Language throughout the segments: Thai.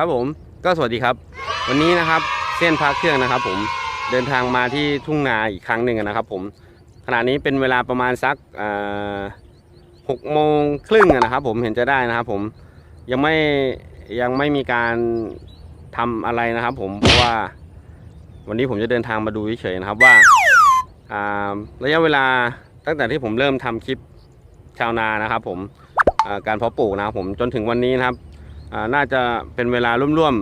ครับผมก็สวัสดีครับ วันนี้นะครับเส้นพักเครื่องนะครับ ผมเดินทางมาที่ทุ่งนาอีกครั้งหนึ่งนะครับ ผมขณะนี้เป็นเวลาประมาณสักหกโมงครึ่งนะครับ ผมเห็นจะได้นะครับผมยังไม่ยังไม่มีการทำอะไรนะครับ ผมเพราะว่าวันนี้ผมจะเดินทางมาดูเฉยๆนะครับว่าระยะเวลาตั้งแต่ที่ผมเริ่มทำคลิปชาวนานะครับ ผมการเพาะปลูกนะครับผมจนถึงวันนี้นะครับ น่าจะเป็นเวลาร่วมร่วม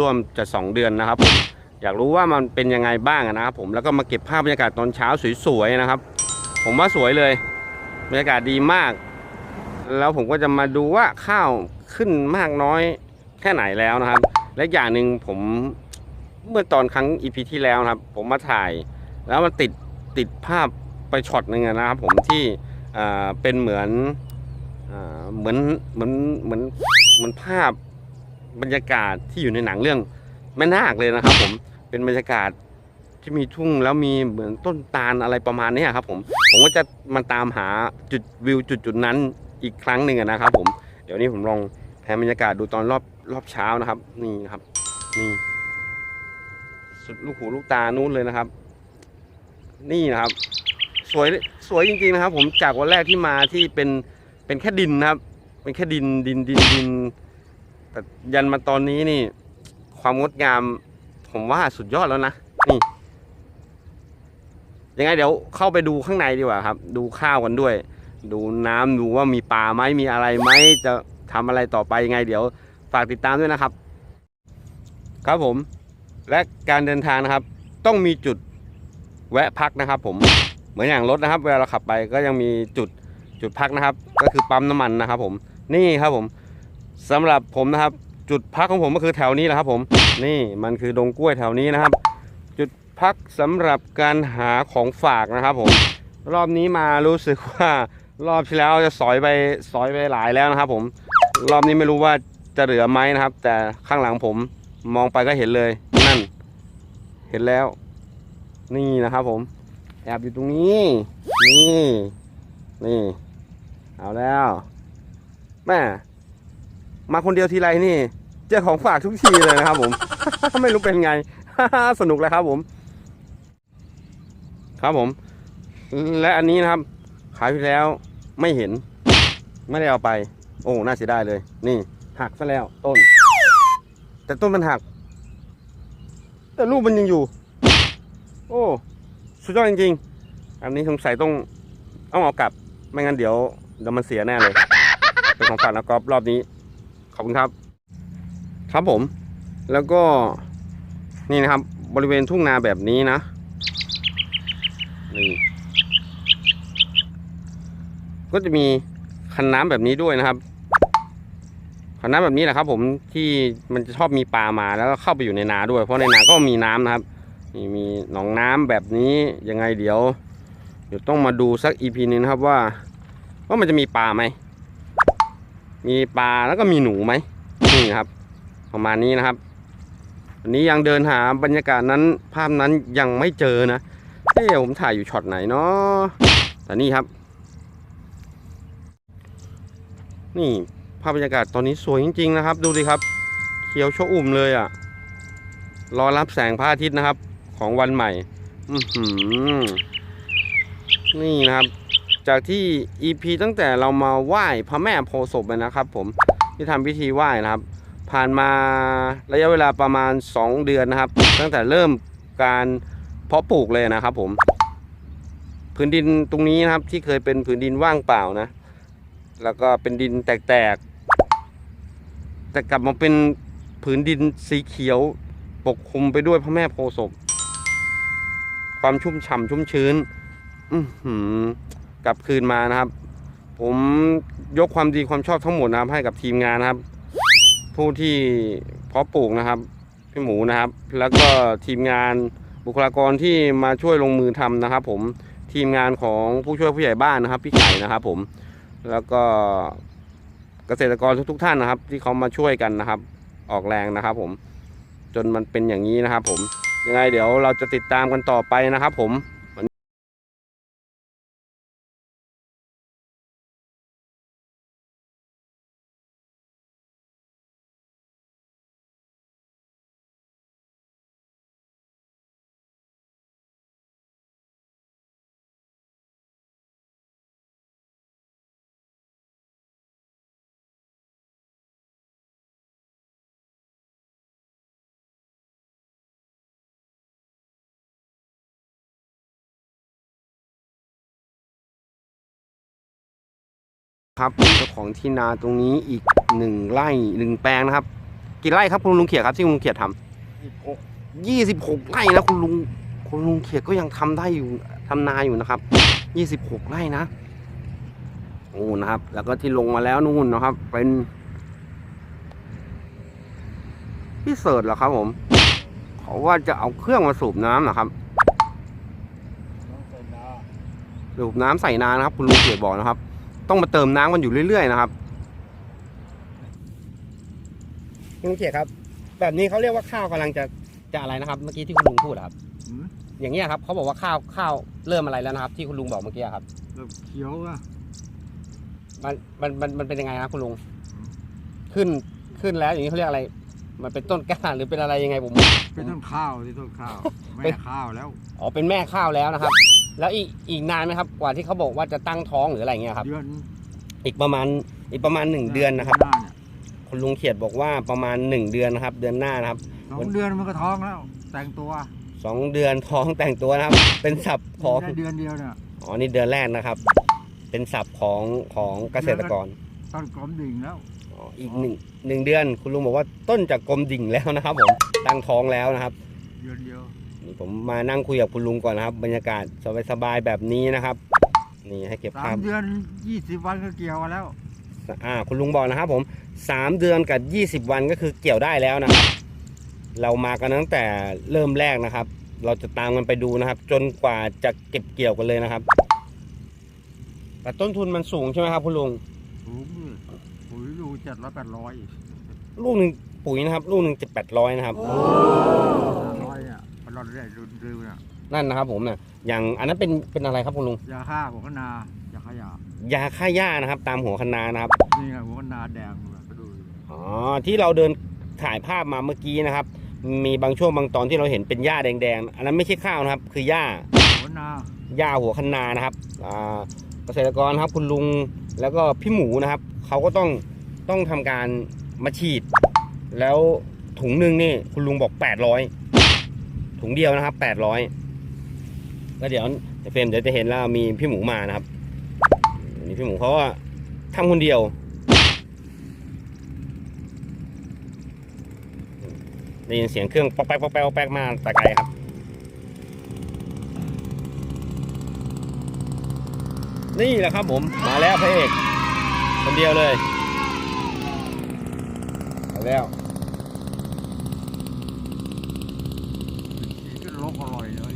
ร่วมๆจะ 2 เดือนนะครับผมอยากรู้ว่ามันเป็นยังไงบ้างนะครับผมแล้วก็มาเก็บภาพบรรยากาศตอนเช้าสวยๆนะครับ ผมว่าสวยเลยบรรยากาศดีมาก แล้วผมก็จะมาดูว่าข้าวขึ้นมากน้อยแค่ไหนแล้วนะครับ และอย่างหนึ่งผมเมื่อตอนครั้งอีพีที่แล้วนะครับ ผมมาถ่าย แล้วมันติดติดภาพไปช็อตหนึ่งนะครับ ผมที่อ่าเป็นเหมือนอ่าเหมือนเหมือนเหมือน เหมันภาพบรรยากาศที่อยู่ในหนังเรื่องแม่นาคเลยนะครับ ผมเป็นบรรยากาศที่มีทุ่งแล้วมีเหมือนต้นตาลอะไรประมาณนี้ครับ ผมผมก็จะมาตามหาจุดวิวจุดจุดนั้นอีกครั้งหนึ่งนะครับ ผมเดี๋ยวนี้ผมลองแผนบรรยากาศดูตอนรอบรอบเช้านะครับ นี่นะครับ นี่สุดลูกหูลูกตานู้นเลยนะครับ นี่นะครับ สวยสวยจริงๆนะครับ ผมจากวันแรกที่มาที่เป็นเป็นแค่ดินนะครับ เป็นแค่ดินดินดินดินแต่ยันมาตอนนี้นี่ ความงดงาม ผมว่าสุดยอดแล้วนะนี่ยังไงเดี๋ยวเข้าไปดูข้างในดีกว่าครับ ดูข้าวกันด้วย ดูน้ำดูว่ามีปลาไหมมีอะไรไหมจะทำอะไรต่อไปยังไง เดี๋ยวฝากติดตามด้วยนะครับ ครับผมและการเดินทางนะครับ ต้องมีจุดแวะพักนะครับผมเหมือนอย่างรถนะครับ เวลาเราขับไปก็ยังมีจุดจุดพักนะครับ ก็คือปั๊มน้ำมันนะครับผม นี่ครับผมสำหรับผมนะครับ จุดพักของผมก็คือแถวนี้แหละครับ ผม นี่มันคือดงกล้วยแถวนี้นะครับ จุดพักสำหรับการหาของฝากนะครับ ผม รอบนี้มารู้สึกว่ารอบที่แล้วจะสอยไปสอยไปหลายแล้วนะครับ ผม รอบนี้ไม่รู้ว่าจะเหลือไหมนะครับ แต่ข้างหลังผมมองไปก็เห็นเลยนั่น เห็นแล้ว นี่นะครับ ผม แอบอยู่ตรงนี้ นี่ นี่ เอาแล้ว แม่มาคนเดียวทีไรนี่ เจอของฝากทุกทีเลยนะครับผม ไม่รู้เป็นไง สนุกเลยครับผม ครับผม และอันนี้นะครับ ขายไปแล้วไม่เห็น ไม่ได้เอาไป โอ้น่าเสียดายเลย นี่หักซะแล้วต้น แต่ต้นมันหัก แต่ลูกมันยังอยู่ โอ้สุดยอดจริงๆอันนี้สงสัยต้องเอาเอากลับ ไม่งั้นเดี๋ยวเดี๋ยวมันเสียแน่เลย เป็นของฝากนะกอล์ฟรอบนี้ ขอบคุณครับ ครับผม แล้วก็นี่นะครับ บริเวณทุ่งนาแบบนี้นะนี่ก็จะมีคันน้ำแบบนี้ด้วยนะครับ คันน้ำแบบนี้แหละครับ ผมที่มันจะชอบมีปลามาแล้วก็เข้าไปอยู่ในนาด้วย เพราะในนาก็มีน้ำนะครับนี่มีหนองน้ำแบบนี้ยังไงเดี๋ยว เดี๋ยวต้องมาดูสักอีพีนึงครับว่า ว่ามันจะมีปลาไหม มีปลาแล้วก็มีหนูไหมนี่ครับ ประมาณนี้นะครับวันนี้ยังเดินหาบรรยากาศนั้นภาพนั้นยังไม่เจอนะเอ๊ผมถ่ายอยู่ช็อตไหนเนาะแต่นี่ครับ นี่ภาพบรรยากาศตอนนี้สวยจริง ๆ นะครับ ดูดิครับ เขียวชอุ่มเลยอะ่ะ รอรับแสงพระอาทิตย์นะครับ ของวันใหม่ อือหือนี่นะครับ จากที่ EP ตั้งแต่เรามาไหว้พระแม่โพศพนะครับ ผมที่ทำพิธีไหว้นะครับ ผ่านมาระยะเวลาประมาณ 2 เดือนนะครับ ตั้งแต่เริ่มการเพาะปลูกเลยนะครับ ผมพื้นดินตรงนี้นะครับ ที่เคยเป็นพื้นดินว่างเปล่านะ แล้วก็เป็นดินแตกๆแต่กลับมาเป็นผืนดินสีเขียวปกคลุมไปด้วยพระแม่โพศพความชุ่มฉ่ำชุ่มชื้น อือหือ กลับคืนมานะครับ ผมยกความดีความชอบทั้งหมดนะครับ ให้กับทีมงานนะครับ ผู้ที่เพาะปลูกนะครับพี่หมูนะครับ แล้วก็ทีมงานบุคลากรที่มาช่วยลงมือทำนะครับ ผมทีมงานของผู้ช่วยผู้ใหญ่บ้านนะครับ พี่ไก่นะครับ ผมแล้วก็เกษตรกรทุกๆท่านนะครับ ที่เขามาช่วยกันนะครับ ออกแรงนะครับ ผมจนมันเป็นอย่างนี้นะครับ ผมยังไงเดี๋ยวเราจะติดตามกันต่อไปนะครับ ผม ครับเจ้าของที่นาตรงนี้อีกหนึ่งไร่หนึ่งแปลงนะครับ กี่ไร่ครับคุณลุงเขียดครับที่คุณลุงเขียดทำยี่สิบหกไร่นะคุณลุงคุณลุงเขียดก็ยังทำได้อยู่ทำนาอยู่นะครับยี่สิบหกไร่นะโอ้นะครับ แล้วก็ที่ลงมาแล้วนู่นนะครับ เป็นพี่เสิร์ชเหรอครับผมเขาว่าจะเอาเครื่องมาสูบน้ำนะครับสูบน้ำใส่นานะครับ คุณลุงเขียดบอกนะครับ ต้องมาเติมน้ำกันอยู่เรื่อยๆนะครับคุณลุงเขียดครับ แบบนี้เขาเรียกว่าข้าวกำลังจะจะอะไรนะครับ เมื่อกี้ที่คุณลุงพูดอะครับ หืมอย่างเงี้ยครับเขาบอกว่าข้าวข้าวเริ่มอะไรแล้วนะครับ ที่คุณลุงบอกเมื่อกี้ครับ แบบเขียวอะมันมันมันมันเป็นยังไงครับคุณลุง ขึ้นขึ้นแล้วอย่างนี้เขาเรียกอะไร มันเป็นต้นกล้าหรือเป็นอะไรยังไงผม เป็นต้นข้าวที่ต้นข้าวเป็แม่นข้าวแล้ว อ๋อเป็นแม่ข้าวแล้วนะครับ แล้วอีกอีกนานไหมครับ กว่าที่เขาบอกว่าจะตั้งท้องหรืออะไรเงี้ยครับ เดือนอีกประมาณอีกประมาณหนึ่งเดือนนะครับ หาเนี่ยคุณลุงเขียดบอกว่าประมาณหนึ่งเดือนนะครับ เดือนหน้านะครับ สองเดือนมันก็ท้องแล้ว แต่งตัวสองเดือนท้องแต่งตัวนะครับ เป็นศัพท์ของได้เดือนเดียวเนี่ยอ๋อนี่เดือนแรกนะครับ เป็นศัพท์ของของเกษตรกรต้นกลมดิ่งแล้ว อ๋ออีกหนึ่งหนึ่งเดือน คุณลุงบอกว่าต้นจากกลมดิ่งแล้วนะครับผมตั้งท้องแล้วนะครับ เดือนเดียว นี่ผมมานั่งคุยกับคุณลุงก่อนนะครับ บรรยากาศสบายๆแบบนี้นะครับ นี่ให้เก็บสาภาพมเดือนยี่สิบวันก็เกี่ยวกันแล้ว อ่าคุณลุงบอกนะครับผมสามเดือนกับยี่สิบวันก็คือเกี่ยวได้แล้วนะครับ เรามากันตั้งแต่เริ่มแรกนะครับ เราจะตามกันไปดูนะครับ จนกว่าจะเก็บเกี่ยวกันเลยนะครับ แต่ต้นทุนมันสูงใช่ไหมครับคุณลุงสูงเลยปุ๋ยดูเจ็ดร้อยแปดร้อยลูกหนึ่งปุ๋ยนะครับ ลูกหนึ่งจะแปดร้อยนะครับร้อย เนี่ยพอเราได้รุนเร็วเนี่ยนั่นนะครับผมนะอย่างอันนั้นเป็นเป็นอะไรครับคุณลุงยาฆ่าหัวคะนายาฆ่ายายาฆ่าหญ้านะครับ ตามหัวคะนานะครับนี่ไงหัวคะนาแดงเลยไปดูดิอ๋อที่เราเดินถ่ายภาพมาเมื่อกี้นะครับ มีบางช่วงบางตอนที่เราเห็นเป็นหญ้าแดงๆอันนั้นไม่ใช่ข้าวนะครับ คือหญ้าหัวนาหญ้าหัวคะนานะครับอ่าเกษตรกรครับคุณลุงแล้วก็พี่หมูนะครับเขาก็ต้องต้องทำการมาฉีด แล้วถุงหนึ่งนี่คุณลุงบอก 800 ถุงเดียวนะครับ800แล้วเดี๋ยวเดี๋ยวเฟรมเดี๋ยวจะเห็นแล้วมีพี่หมูมานะครับนี่พี่หมูเขาก็ทำคนเดียวได้ยินเสียงเครื่องปอกแป๊กปอกแป๊กปอกแป๊กมาแต่ไกลครับ นี่แหละครับผมมาแล้วพระเอกคนเดียวเลยมาแล้ว ฉีดก็ลกอร่อยเลย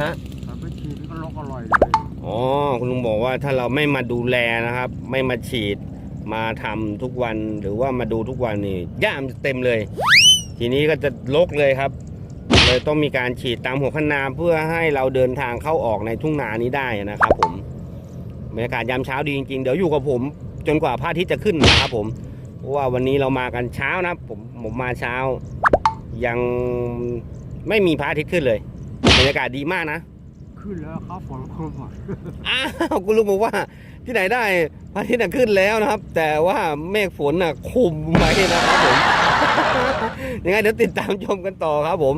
ฮะถ้าไปฉีดก็ลกอร่อยเลยอ๋อคุณลุงบอกว่าถ้าเราไม่มาดูแลนะครับ ไม่มาฉีด มาทำทุกวันหรือว่ามาดูทุกวันนี่หญ้ามันจะเต็มเลย ทีนี้ก็จะลกเลยครับเลยต้องมีการฉีดตามหัวคะนาเพื่อให้เราเดินทางเข้าออกในทุ่งนานี้ได้นะครับ ผมบรรยากาศยามเช้าดีจริงๆ เดี๋ยวอยู่กับผม จนกว่าพระอาทิตย์จะขึ้นนะครับผมเพราะว่าวันนี้เรามากันเช้านะครับผมผมมาเช้า ยังไม่มีพระอาทิตย์ขึ้นเลย บรรยากาศดีมากนะ ขึ้นแล้วเขาฝนคลุมอะอ้าวคุณลุงบอกว่าที่ไหนได้พระอาทิตย์น่ะขึ้นแล้วนะครับ แต่ว่าเมฆฝนน่ะคุมไว้นะครับผม ยังไงเดี๋ยวติดตามชมกันต่อครับผม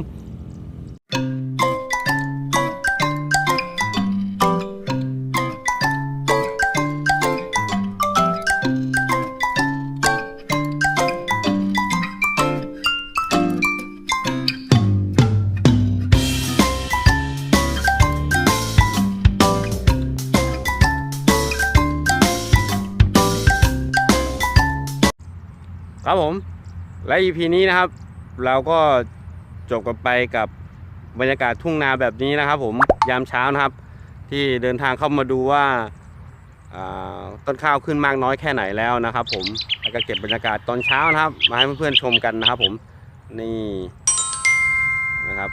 ครับผม และ EP นี้นะครับ เราก็จบกันไปกับบรรยากาศทุ่งนาแบบนี้นะครับ ผมยามเช้านะครับ ที่เดินทางเข้ามาดูว่าาต้นข้าวขึ้นมากน้อยแค่ไหนแล้วนะครับ ผมแล้วก็เก็บบรรยากาศตอนเช้านะครับ มาให้เพื่อนๆชมกันนะครับ ผมนี่นะครับ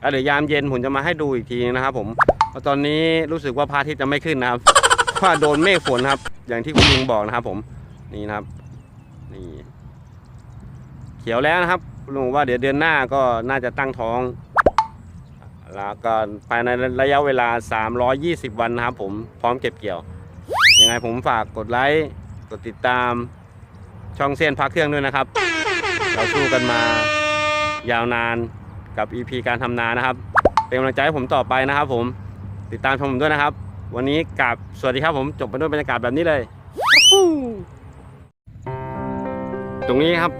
แล้วเดี๋ยวยามเย็นผมจะมาให้ดูอีกทีนะครับ ผมเพราะตอนนี้รู้สึกว่าพระอาทิตย์จะไม่ขึ้นนะครับ พราโดนเมฆฝนครับ อย่างที่คุณลุงบอกนะครับ ผมนี่นะครับ นี่ เขียวแล้วนะครับคุณลุงว่าเดี๋ยวเดือนหน้าก็น่าจะตั้งท้อง แล้วก็ภายในระยะเวลา 320 วันนะครับ ผมพร้อมเก็บเกี่ยวยังไงผมฝากกดไลค์กดติดตามช่องเส้นพักเครื่องด้วยนะครับ เราสู้กันมายาวนานกับ EP การทำนานะครับ เป็นกำลังใจให้ผมต่อไปนะครับ ผมติดตามชมผมด้วยนะครับ วันนี้กราบสวัสดีครับผมจบไปด้วยบรรยากาศแบบนี้เลย ตรงนี้ครับ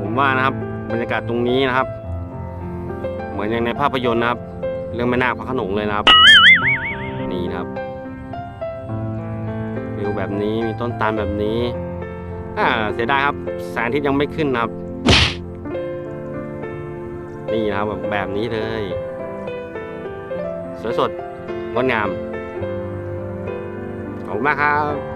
ผมว่านะครับ บรรยากาศตรงนี้นะครับ เหมือนอย่างในภาพยนตร์นะครับ เรื่องแม่นาคพระขนงเลยนะครับ นี่นะครับวิวแบบนี้มีต้นตาลแบบนี้อ่าเสียดายครับแสงทิตย์ยังไม่ขึ้นนะครับ นี่นะครับแบบนี้เลยสวยสดงดงาม ขอบคุณมากครับ